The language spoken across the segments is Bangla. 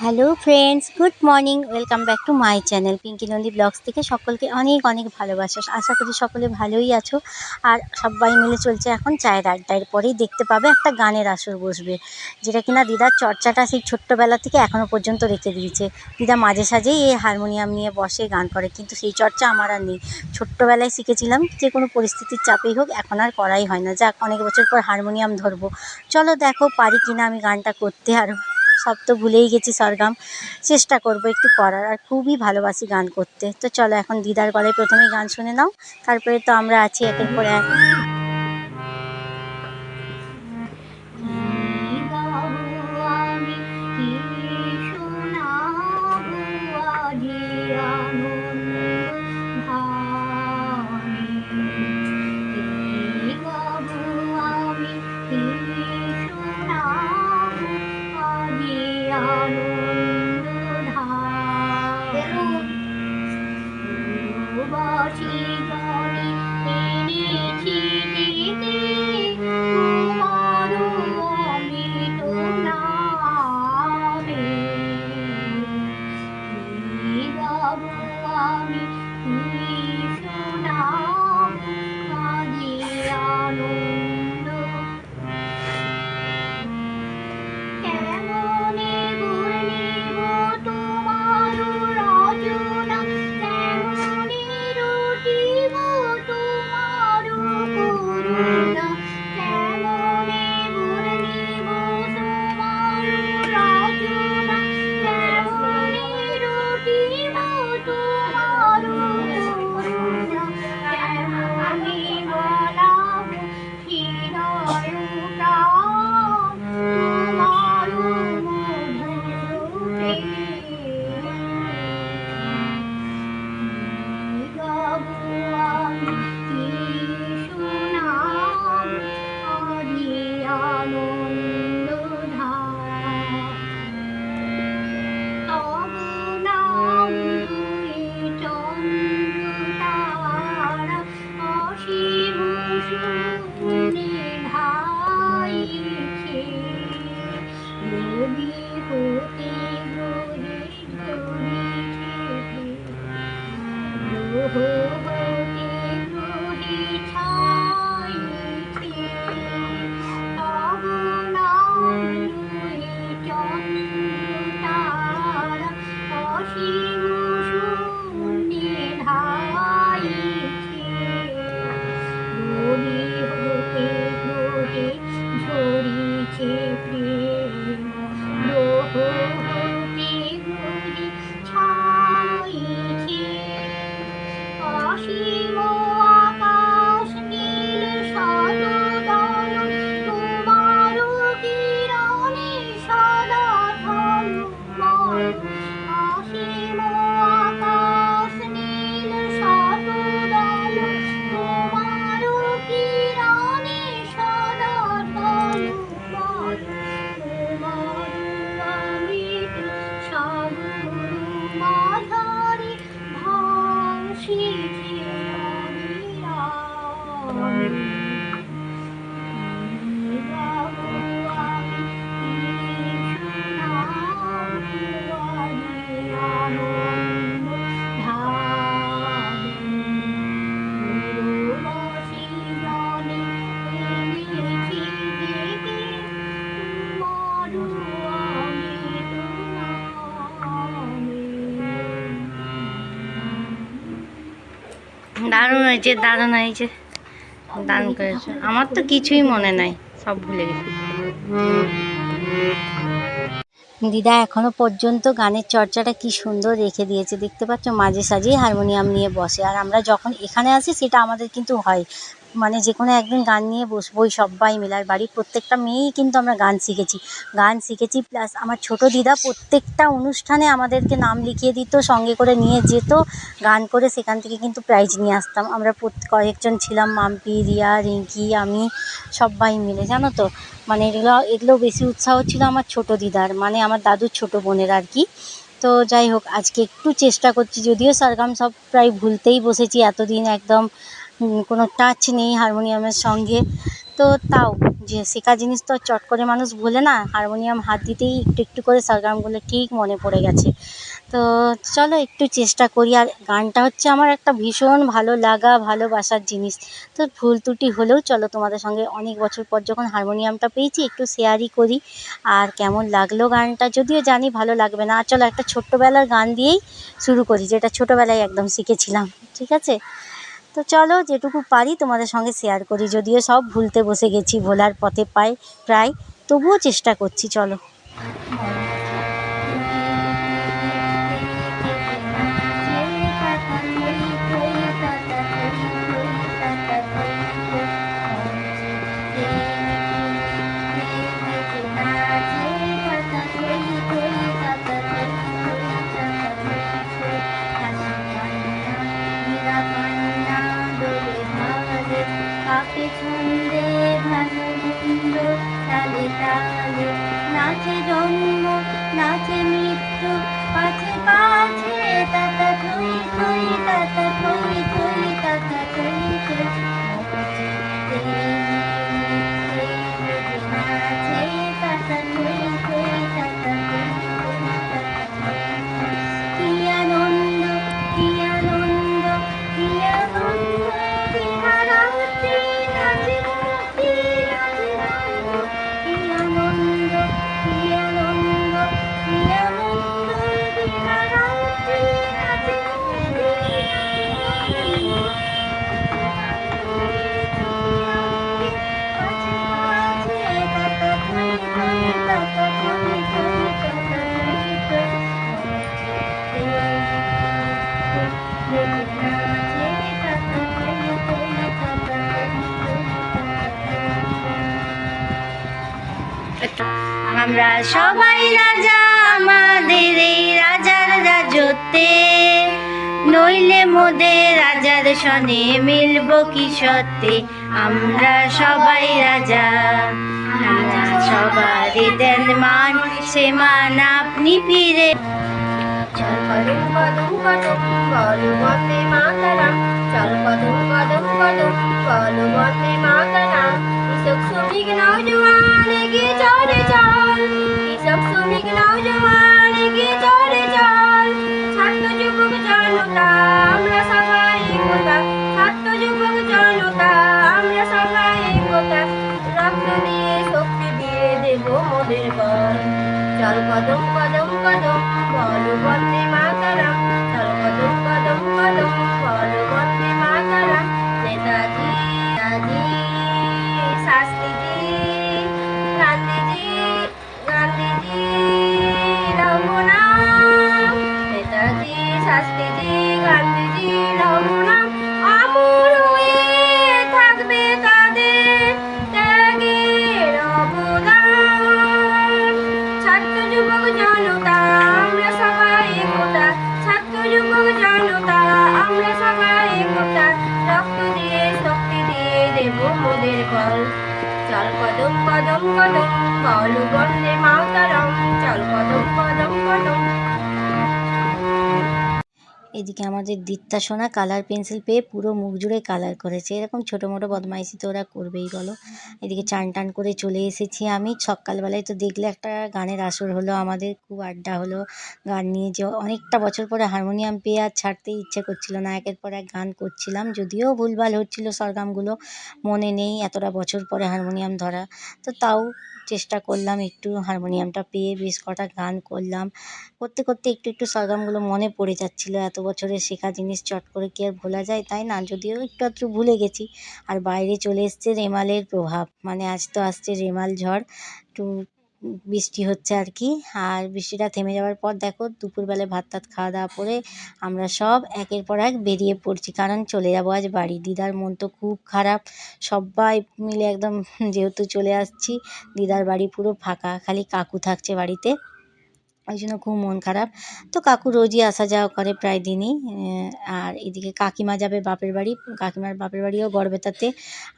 Hello friends good morning welcome back to my channel Pinky Nandi blogs থেকে। সকলকে অনেক অনেক ভালোবাসা। আশা করি সকলে ভালোই আছো। আর সবাই মিলে চলছে এখন চায়ের আড্ডার পরেই। দেখতে পাবে একটা গানের আসর বসবে, যেটা কিনা দিদার চর্চাটা সেই ছোট্টবেলা থেকে এখনও পর্যন্ত রেখে দিয়েছে। দিদা মাঝে সাঝেই এই হারমোনিয়াম নিয়ে বসে, গান করে। কিন্তু সেই চর্চা আমার আর নেই। ছোট্টবেলায় শিখেছিলাম যে কোনো পরিস্থিতির চাপেই হোক, এখন আর করাই হয় না। যাক, অনেক বছর পর হারমোনিয়াম ধরবো। চলো দেখো, পারি কিনা আমি গানটা করতে আর। সব তো ভুলেই গেছি, সরগম। চেষ্টা করব একটু করার। আর খুবই ভালোবাসি গান করতে। তো চলো এখন দিদার গলায় প্রথমেই গান শুনে নাও। তারপরে তো আমরা আছি একের পর এক। দারুণ হয়েছে দারুণ হয়েছে। দারুণ করেছে। আমার তো কিছুই মনে নাই, সব ভুলে গেছি। দিদা, এখনও পর্যন্ত গানের চর্চাটা কি সুন্দর রেখে দিয়েছে। দেখতে পাচ্ছ, মাঝে সাঝেই হারমোনিয়াম নিয়ে বসে। আর আমরা যখন এখানে আসি, সেটা আমাদের কিন্তু হয়। মানে যে কোনো একদিন গান নিয়ে বসবোই সব্বাই মিলে। আর বাড়ির প্রত্যেকটা মেয়েই কিন্তু আমরা গান শিখেছি। গান শিখেছি প্লাস আমার ছোটো দিদা প্রত্যেকটা অনুষ্ঠানে আমাদেরকে নাম লিখিয়ে দিত, সঙ্গে করে নিয়ে যেত, গান করে সেখান থেকে কিন্তু প্রাইজ নিয়ে আসতাম। আমরা কয়েকজন ছিলাম, মাম্পি, রিয়া, রিঙ্কি, আমি, সব্বাই মিলে, জানো তো? মানে এগুলো এগুলো বেশি উৎসাহ ছিল আমার ছোটো দিদার মানে আমার দাদুর ছোটো বোনের আর কি। তো যাই হোক, আজকে একটু চেষ্টা করছি, যদিও সরগম সব প্রায় ভুলতেই বসেছি, এতদিন একদম কোনো টাচ নেই হারমোনিয়ামের সঙ্গে। তো তাও, যে শেখা জিনিস তো চট করে মানুষ ভোলে না, হারমোনিয়াম হাত দিতেই একটু একটু করে সরগমগুলো ঠিক মনে পড়ে গেছে। তো চলো একটু চেষ্টা করি, আর গানটা হচ্ছে আমার একটা ভীষণ ভালো লাগা, ভালোবাসার জিনিস। তো ভুল ত্রুটি হলেও চলো তোমাদের সঙ্গে অনেক বছর পর যখন হারমোনিয়ামটা পেয়েছি, একটু শেয়ারই করি। আর কেমন লাগল গানটা যদিও জানি ভালো লাগবে না। আর চলো একটা ছোট্টবেলার গান দিয়েই শুরু করি, যেটা ছোটোবেলায় একদম শিখেছিলাম, ঠিক আছে? তো চলো যেটুকু পারি তোমাদের সঙ্গে শেয়ার করি। যদিও সব ভুলতে বসে গেছি, ভোলার পথে পাই প্রায়, তবুও চেষ্টা করছি, চলো। কাকে ছন্দে সবাই রাজা আমাদের এই রাজার রাজত্বে। নইলে মোদের রাজার সনে মিলব কি সত্যে? আমরা সবাই রাজা। রাজা সবারই দেন মান, সে মান আপনি ফিরে। চল কদম কদম কদম বল মাতারাম চল কদম কদম কদম বল মাতারাম ইসব শ্রমিক নৌজওয়ান এদিকে আমাদের দিত্তা সোনা কালার পেন্সিল পেয়ে পুরো মুখ জুড়ে কালার করেছে। এরকম ছোটো মোটো বদমাইশি তো ওরা করবেই, বলো। এদিকে চান টান করে চলে এসেছি আমি। সকালবেলায় তো দেখলে একটা গানের আসর হলো আমাদের, খুব আড্ডা হলো গান নিয়ে যে অনেকটা বছর পরে হারমোনিয়াম পেয়ে আর ছাড়তেই ইচ্ছে করছিল না। একের পর এক গান করছিলাম, যদিও ভুলভাল হচ্ছিল সরগমগুলো, মনে নেই এতটা বছর পরে হারমোনিয়াম ধরা। তো তাও চেষ্টা করলাম একটু হারমোনিয়ামটা পেয়ে বেশ কটা গান করলাম। করতে করতে একটু একটু সরগমগুলো মনে পড়ে যাচ্ছিল এত বছরের শেখা জিনিস চট করে কি আর ভোলা যায়? তাই না? যদিও একটু আধটু ভুলে গেছি। আর বাইরে চলে এসছে রেমালের প্রভাব। মানে আজ তো আসছে রেমাল ঝড়। একটু বৃষ্টি হচ্ছে আর কি। আর বৃষ্টিটা থেমে যাওয়ার পর দেখো, দুপুরবেলায় ভাত টাত খাওয়া দাওয়া করে আমরা সব একের পর এক বেরিয়ে পড়ছি। কারণ চলে যাব আজ বাড়ি। দিদার মন তো খুব খারাপ। সবাই মিলে একদম যেহেতু চলে আসছি, দিদার বাড়ি পুরো ফাঁকা। খালি কাকু থাকছে বাড়িতে। ওই জন্য খুব মন খারাপ। তো কাকু রোজই আসা যাওয়া করে প্রায় দিনই। আর এদিকে কাকিমা যাবে বাপের বাড়ি। কাকিমার বাপের বাড়িও গড়বেতাতে।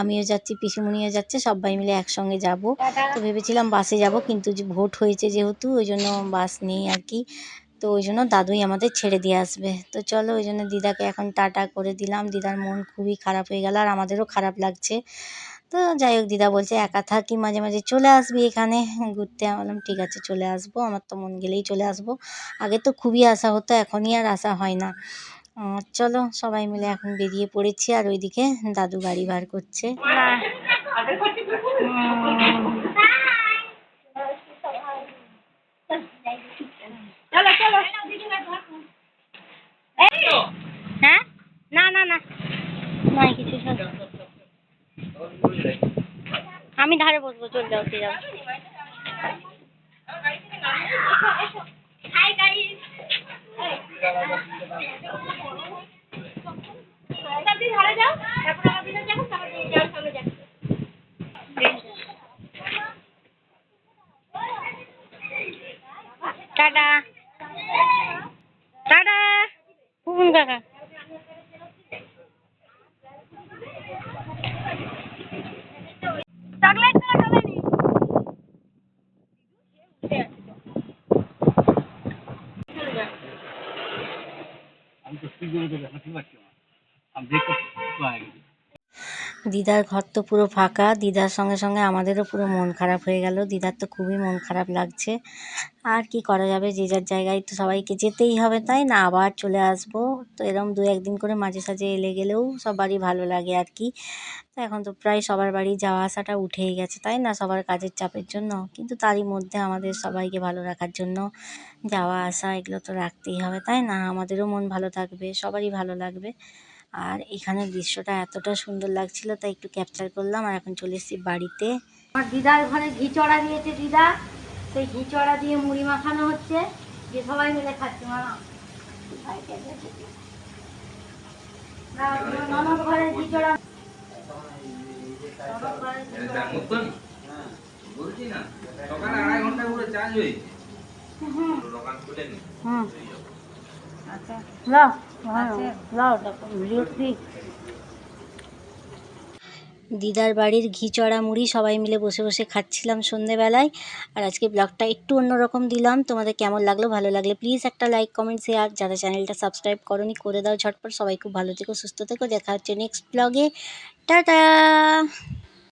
আমিও যাচ্ছি, পিসিমণিও যাচ্ছে, সবাই মিলে একসঙ্গে যাব। তো ভেবেছিলাম বাসে যাব, কিন্তু যে ভোট হয়েছে যেহেতু, ওই জন্য বাস নেই আর কি। তো ওই জন্য দাদুই আমাদের ছেড়ে দিয়ে আসবে। তো চলো, ওই জন্য দিদাকে এখন টাটা করে দিলাম। দিদার মন খুবই খারাপ হয়ে গেল, আর আমাদেরও খারাপ লাগছে। তো যাই হোক দিদা বলছে একা থাকি মাঝে মাঝে চলে আসবি এখানে। ঘুরতে আমি বললাম ঠিক আছে চলে আসব আমার তো মন গেলেই চলে আসব। আগে তো খুবই আসা হতো এখনই আর আসা হয় না। চলো সবাই মিলে এখন বেরিয়ে পড়েছি আর ওইদিকে দাদু গাড়ি বার করছে। হ্যাঁ? না না না। কিছু আমি ধারে বসবো চল যাও চলে যাও হাই গাইস তাড়াতাড়ি ধরে যাও তারপর আমার দিকে যাব তারপর তুমি যাও সামনে যাও টাটা টাটা কুকুন কাকা চকলেটগুলো চলে নি আমি তো সুযোগ দেখাতে পারছি না আমি দেখতে পাই দিদার ঘর তো পুরো ফাঁকা। দিদার সঙ্গে সঙ্গে আমাদেরও পুরো মন খারাপ হয়ে গেল। দিদার তো খুবই মন খারাপ লাগছে। আর কি করা যাবে? যে যার জায়গায় তো সবাইকে যেতেই হবে, তাই না? আবার চলে আসব। তো এরম দু একদিন করে মাঝে সাঝে এলে গেলেও সবারই ভালো লাগে আর কি। তো এখন তো প্রায় সবার বাড়ি যাওয়া আসাটা উঠেই গেছে, তাই না? সবার কাজের চাপের জন্য। কিন্তু তারই মধ্যে আমাদের সবাইকে ভালো রাখার জন্য যাওয়া আসা, এগুলো তো রাখতেই হবে, তাই না? আমাদেরও মন ভালো থাকবে, সবারই ভালো লাগবে। আর এখানের দৃশ্যটা এতটা সুন্দর লাগছিল তাই একটু ক্যাপচার করলাম আর এখন চলে এসেছি বাড়িতে। আমার দিদার ঘরে ঘি চড়া দিয়েছে দিদা। সেই ঘি চড়া দিয়ে মুড়ি মাখানো হচ্ছে। যে সবাই মিলে খাচ্ছে মামা ঘরে ঘি চড়া ননদ ঘরে ঘি চড়া বলছি না সকালে আড়াই ঘণ্টা পুরো চার্জ হয়েছে। হুম। দোকান খুলে নি হুম। দিদার বাড়ির ঘি চড়া মুড়ি সবাই মিলে বসে বসে খাচ্ছিলাম সন্ধেবেলায়। আর আজকে ব্লগটা একটু অন্যরকম দিলাম। তোমাদের কেমন লাগল, ভালো লাগলে প্লিজ একটা লাইক কমেন্ট শেয়ার যারা চ্যানেলটা সাবস্ক্রাইব করনি, করে দাও ঝটপট। সবাই খুব ভালো থেকো, সুস্থ থেকো। দেখা হচ্ছে নেক্সট ব্লগে টাটা!